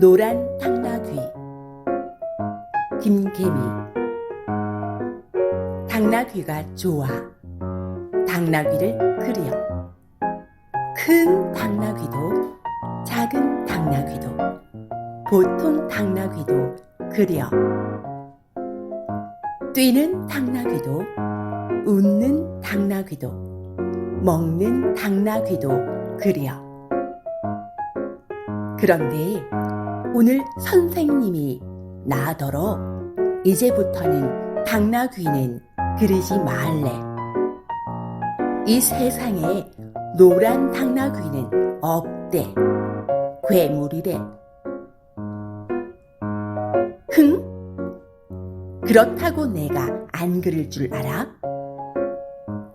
노란 당나귀. 김개미. 당나귀가 좋아. 당나귀를 그려. 큰 당나귀도 작은 당나귀도 보통 당나귀도 그려. 뛰는 당나귀도 웃는 당나귀도 먹는 당나귀도 그려 그런데 오늘 선생님이 나더러 이제부터는 당나귀는 그리지 말래. 이 세상에 노란 당나귀는 없대. 괴물이래. 흥? 그렇다고 내가 안 그릴 줄 알아?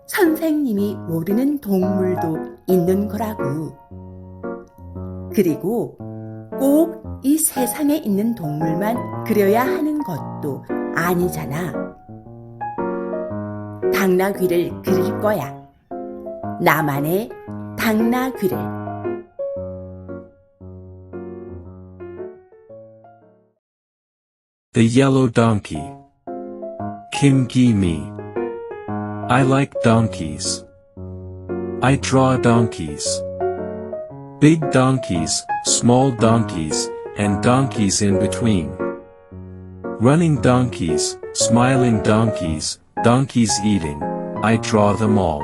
선생님이 모르는 동물도 있는 거라고. 그리고 꼭 이 세상에 있는 동물만 그려야 하는 것도 아니잖아. 당나귀를 그릴 거야. 나만의 당나귀를. The Yellow Donkey. Kim. I like donkeys. I draw donkeys. Big donkeys, small donkeys, and donkeys in between. Running donkeys, smiling donkeys, donkeys eating, I draw them all.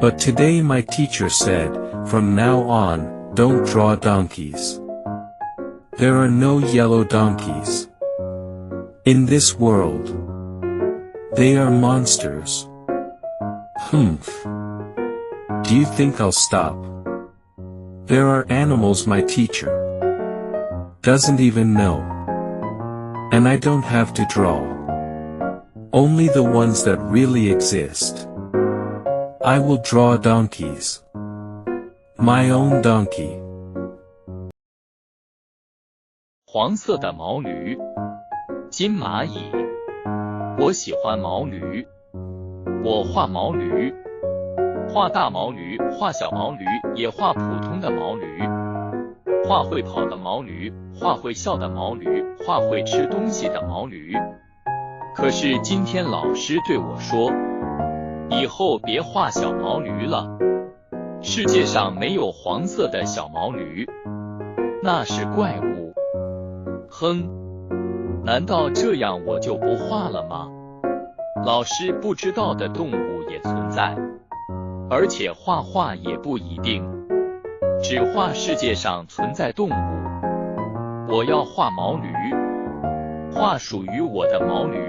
But today my teacher said, from now on, don't draw donkeys. There are no yellow donkeys. In this world. They are monsters. Humph. Do you think I'll stop? There are animals my teacher doesn't even know. And I don't have to draw. Only the ones that really exist. I will draw donkeys. My own donkey. 黄色的毛驴，金蚂蚁。 我喜欢毛驴，我画毛驴，画大毛驴，画小毛驴，也画普通的毛驴，画会跑的毛驴，画会笑的毛驴，画会吃东西的毛驴。可是今天老师对我说，以后别画小毛驴了，世界上没有黄色的小毛驴，那是怪物。哼，难道这样我就不画了吗？老师不知道的动物也存在，而且画画也不一定，只画世界上存在动物。我要画毛驴，画属于我的毛驴。